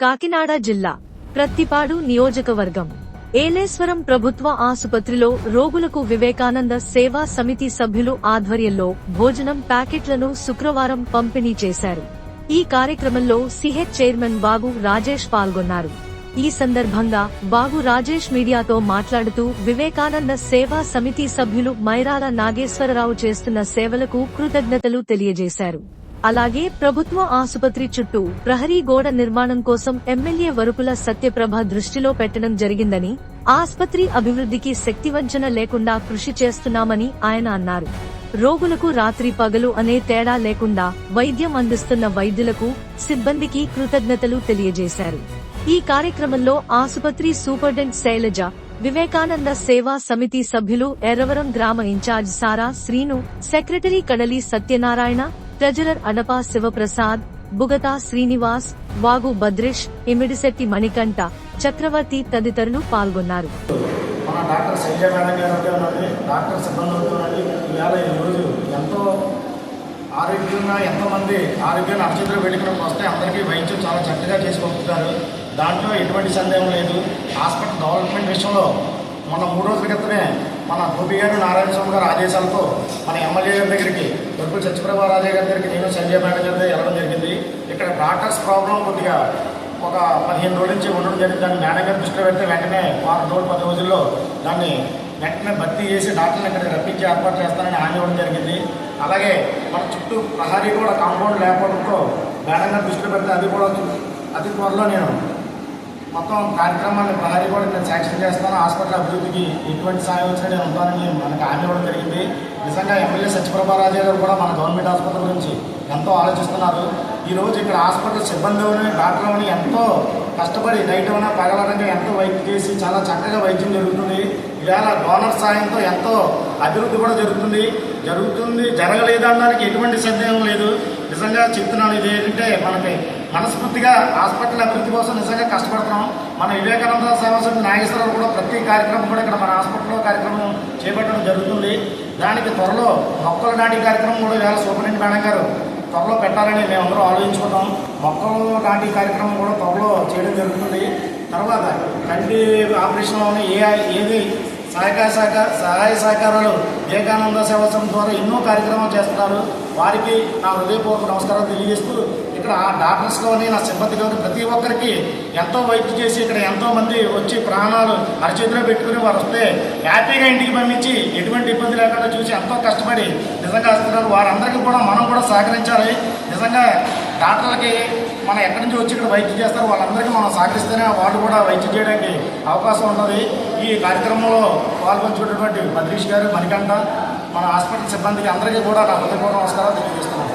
కాకినాడ జిల్లా ప్రత్తిపాడు నియోజకవర్గం. ఏలేశ్వరం ప్రభుత్వ ఆసుపత్రిలో రోగులకు వివేకానంద సేవా సమితి సభ్యులు ఆధ్వర్యంలో భోజనం ప్యాకెట్లను శుక్రవారం పంపిణీ చేశారు. ఈ కార్యక్రమంలో సిహెచ్ చైర్మన్ బాగు రాజేష్ పాల్గొన్నారు. ఈ సందర్భంగా బాగు రాజేష్ మీడియాతో మాట్లాడుతూ వివేకానంద సేవా సమితి సభ్యులు మైరాల నాగేశ్వరరావు చేస్తున్న సేవలకు కృతజ్ఞతలు తెలియజేశారు. అలాగే ప్రభుత్వ ఆసుపత్రి చుట్టూ ప్రహరీ గోడ నిర్మాణం కోసం ఎమ్మెల్యే వరుపుల సత్యప్రభ దృష్టిలో పెట్టడం జరిగిందని ఆసుపత్రి అభివృద్ధికి శక్తివంచన లేకుండా కృషి చేస్తున్నామని ఆయన అన్నారు. రోగులకు రాత్రి పగలు అనే తేడా లేకుండా వైద్యం అందిస్తున్న వైద్యులకు సిబ్బందికి కృతజ్ఞతలు తెలియజేశారు. ఈ కార్యక్రమంలో ఆసుపత్రి సూపరింటెండెంట్ శైలజ వివేకానంద సేవా సమితి సభ్యులు ఎర్రవరం గ్రామ ఇన్ఛార్జ్ సారా శ్రీను సెక్రటరీ కడలి సత్యనారాయణ ట్రెజరర్ అడపా శివప్రసాద్ బుగతా శ్రీనివాస్ వాగు భద్రేష్ ఇమిడిశెట్టి మణికంఠ చక్రవర్తి తదితరులు పాల్గొన్నారు. మన డాక్టర్ సంజయ్ మేడం గారు ఉన్నది. డాక్టర్ సిబ్బంది అయితే ఈరోజు ఎంతో ఆరోగ్యంగా ఎంతోమంది ఆరోగ్యాన్ని అరచేతులు పెట్టుకుని వస్తే అందరికీ వైద్యం చాలా చక్కగా చేసి పంపుతారు. దాంట్లో ఎటువంటి సందేహం లేదు. హాస్పిటల్ డెవలప్మెంట్ విషయంలో మన మూడు రోజుల క్రితమే మన గోపి గారు నారాయణ స్వామి గారు ఆదేశాలతో మన ఎమ్మెల్యే గారి దగ్గరికి దొరుకు సత్యప్రభా రాజే గారి దగ్గరికి నేను సంజయ్ మేడం గారి దగ్గర వెళ్ళడం జరిగింది. ఇక్కడ డాక్టర్స్ ప్రాబ్లం కొద్దిగా ఒక పదిహేను రోజుల నుంచి ఉండడం జరిగింది. దాన్ని మేడం గారి దృష్టిలో పెడితే వెంటనే వారం రోజులు పది రోజుల్లో దాన్ని వెంటనే భర్తీ చేసి డాక్టర్ని ఇక్కడ రప్పించి ఏర్పాటు చేస్తానని హామీ ఇవ్వడం జరిగింది. అలాగే మన చుట్టూ ప్రహరీ కూడా కాంపౌండ్ లేకపోవడంతో మేడం గారి దృష్టిలో పెడితే అది కూడా అతి త్వరలో నేను మొత్తం కార్యక్రమాన్ని ప్రహరీ కూడా నేను శాంక్షన్ చేస్తాను హాస్పిటల్ అభివృద్ధికి ఎటువంటి సాయం వచ్చినా నేను ఉంటానని మనకు హామీ ఇవ్వడం జరిగింది. నిజంగా ఎమ్మెల్యే సత్యప్రభారాజు గారు కూడా మన గవర్నమెంట్ హాస్పిటల్ గురించి ఎంతో ఆలోచిస్తున్నారు. ఈరోజు ఇక్కడ హాస్పిటల్ సిబ్బంది డాక్టర్లని ఎంతో కష్టపడి నైట్ అయినా పగలనగా ఎంతో వైద్యం చేసి చాలా చక్కగా వైద్యం జరుగుతుంది. ఇవాళ డోనర్ సాయంతో ఎంతో అభివృద్ధి కూడా జరుగుతుంది. జరుగుతుంది జరగలేదనడానికి ఎటువంటి సందేహం లేదు. నిజంగా చెప్తున్నాను ఇది ఏంటంటే మనకి మనస్ఫూర్తిగా హాస్పిటల్ అభివృద్ధి కోసం నిజంగా కష్టపడుతున్నాం. మన వివేకానంద సేవా నాగేశ్వరరావు కూడా ప్రతి కార్యక్రమం కూడా ఇక్కడ మన హాస్పిటల్లో కార్యక్రమం చేపట్టడం జరుగుతుంది. దానికి త్వరలో మొక్కల నాటి కార్యక్రమం కూడా వేళ సూపరింటెండెంట్ మేడం గారు త్వరలో పెట్టాలని మేమందరూ ఆలోచించుకుంటాం మొక్కలు నాటి కార్యక్రమం కూడా త్వరలో చేయడం జరుగుతుంది. తర్వాత కంటి ఆపరేషన్లోనే ఏ ఏది సహాయక శాఖ సహాయ సహకారాలు వివేకానంద సేవా ద్వారా ఎన్నో కార్యక్రమాలు చేస్తున్నారు. వారికి నా హృదయపూర్వక నమస్కారాలు తెలియజేస్తూ ఇక్కడ ఆ డాక్టర్స్లోని నా సిబ్బందిలోని ప్రతి ఒక్కరికి ఎంతో వైద్యం చేసి ఇక్కడ ఎంతోమంది వచ్చి ప్రాణాలు అరచేతిలో పెట్టుకుని వారు వస్తే హ్యాపీగా ఇంటికి పంపించి ఎటువంటి ఇబ్బంది లేకుండా చూసి ఎంతో కష్టపడి నిజంగా వస్తున్నారు. వారందరికీ కూడా మనం కూడా సహకరించాలి. నిజంగా డాక్టర్లకి మనం ఎక్కడి నుంచి వచ్చి ఇక్కడ వైద్యం చేస్తారు వాళ్ళందరికీ మనం సహకరిస్తేనే వాళ్ళు కూడా వైద్యం చేయడానికి అవకాశం ఉన్నది. ఈ కార్యక్రమంలో పాల్గొంచుకున్నటువంటి బద్రీష్ గారు మణికంఠ మన హాస్పిటల్ సిబ్బందికి అందరికీ కూడా నా హృదయపూర్వ నమస్కారాలు తెలియజేస్తున్నాను.